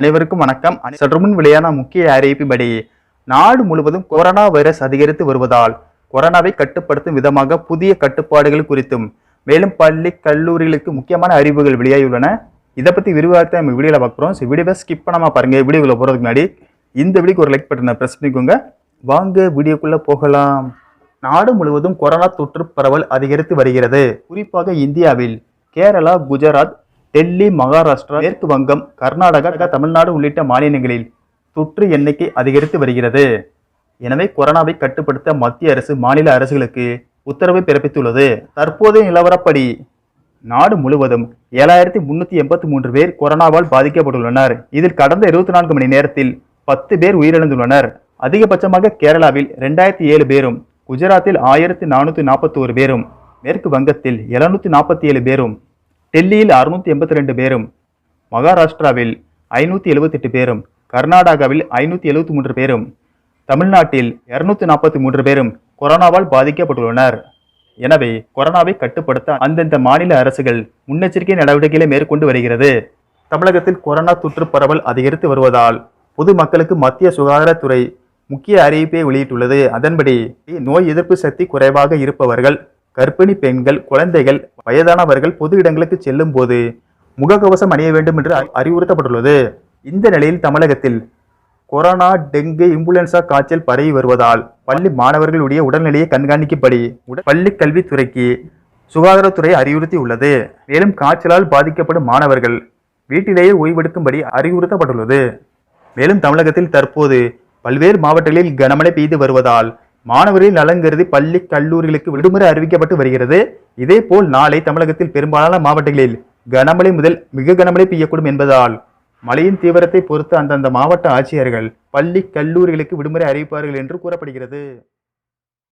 அனைவருக்கும் வணக்கம். சற்றுமுன் விளையான வெளியான முக்கிய அறிவிப்பின்படி நாடு முழுவதும் கொரோனா வைரஸ் அதிகரித்து வருவதால் கொரோனாவை கட்டுப்படுத்தும் விதமாக புதிய கட்டுப்பாடுகள் குறித்தும் மேலும் பள்ளி கல்லூரிகளுக்கு முக்கியமான அறிவுகள் வெளியாகியுள்ளன. இதை பற்றி விரிவாக நம்ம வீடியோவில் பார்க்குறோம் ஸோ வீடியோவை ஸ்கிப் பண்ணாமல் பாருங்கள் வீடியோவில் போகிறதுக்கு முன்னாடி இந்த வீடியோக்கு ஒரு லைக் பட்டனை ப்ரெஸ் பண்ணிக்கோங்க. வாங்க வீடியோக்குள்ளே போகலாம். நாடு முழுவதும் கொரோனா தொற்று பரவல் அதிகரித்து வருகிறது. குறிப்பாக இந்தியாவில் கேரளா குஜராத் டெல்லி மகாராஷ்டிரா மேற்கு வங்கம் கர்நாடகா தமிழ்நாடு உள்ளிட்ட மாநிலங்களில் தொற்று எண்ணிக்கை அதிகரித்து வருகிறது. எனவே கொரோனாவை கட்டுப்படுத்த மத்திய அரசு மாநில அரசுகளுக்கு உத்தரவு பிறப்பித்துள்ளது. தற்போதைய நிலவரப்படி நாடு முழுவதும் ஏழாயிரத்தி முன்னூத்தி எண்பத்தி மூன்று பேர் கொரோனாவால் பாதிக்கப்பட்டுள்ளனர். இதில் கடந்த இருபத்தி நான்கு மணி நேரத்தில் பத்து பேர் உயிரிழந்துள்ளனர். அதிகபட்சமாக கேரளாவில் ரெண்டாயிரத்தி ஏழு பேரும் குஜராத்தில் ஆயிரத்தி நானூற்றி நாற்பத்தி ஒரு பேரும் மேற்கு வங்கத்தில் எழுநூத்தி நாற்பத்தி ஏழு பேரும் டெல்லியில் அறுநூத்தி எண்பத்தி ரெண்டு பேரும் மகாராஷ்டிராவில் ஐநூற்றி எழுபத்தெட்டு பேரும் கர்நாடகாவில் ஐநூற்றி எழுபத்தி மூன்று பேரும் தமிழ்நாட்டில் இருநூத்தி நாற்பத்தி மூன்று பேரும் கொரோனாவால் பாதிக்கப்பட்டுள்ளனர். எனவே கொரோனாவை கட்டுப்படுத்த அந்தந்த மாநில அரசுகள் முன்னெச்சரிக்கை நடவடிக்கைகளை மேற்கொண்டு வருகிறது. தமிழகத்தில் கொரோனா தொற்று பரவல் அதிகரித்து வருவதால் பொதுமக்களுக்கு மத்திய சுகாதாரத்துறை முக்கிய அறிவிப்பை வெளியிட்டுள்ளது. அதன்படி நோய் எதிர்ப்பு சக்தி குறைவாக இருப்பவர்கள் கர்ப்பிணி பெண்கள் குழந்தைகள் வயதானவர்கள் பொது இடங்களுக்கு செல்லும் போது முகக்கவசம் அணிய வேண்டும் என்று அறிவுறுத்தப்பட்டுள்ளது. இந்த நிலையில் தமிழகத்தில் கொரோனா டெங்கு இம்புலன்சா காய்ச்சல் பரவி வருவதால் பள்ளி மாணவர்களுடைய உடல்நிலையை கண்காணிக்கும்படி உட- பள்ளி கல்வித்துறைக்கு சுகாதாரத்துறை அறிவுறுத்தியுள்ளது. மேலும் காய்ச்சலால் பாதிக்கப்படும் மாணவர்கள் வீட்டிலேயே ஓய்வெடுக்கும்படி அறிவுறுத்தப்பட்டுள்ளது. மேலும் தமிழகத்தில் தற்போது பல்வேறு மாவட்டங்களில் கனமழை பெய்து வருவதால் மாணவர்களின் நலன் கருதி பள்ளி கல்லூரிகளுக்கு விடுமுறை அறிவிக்கப்பட்டு வருகிறது. இதேபோல் நாளை தமிழகத்தில் பெரும்பாலான மாவட்டங்களில் கனமழை முதல் மிக கனமழை பெய்யக்கூடும் என்பதால் மழையின் தீவிரத்தை பொறுத்து அந்தந்த மாவட்ட ஆட்சியர்கள் பள்ளி கல்லூரிகளுக்கு விடுமுறை அறிவிப்பார்கள் என்று கூறப்படுகிறது.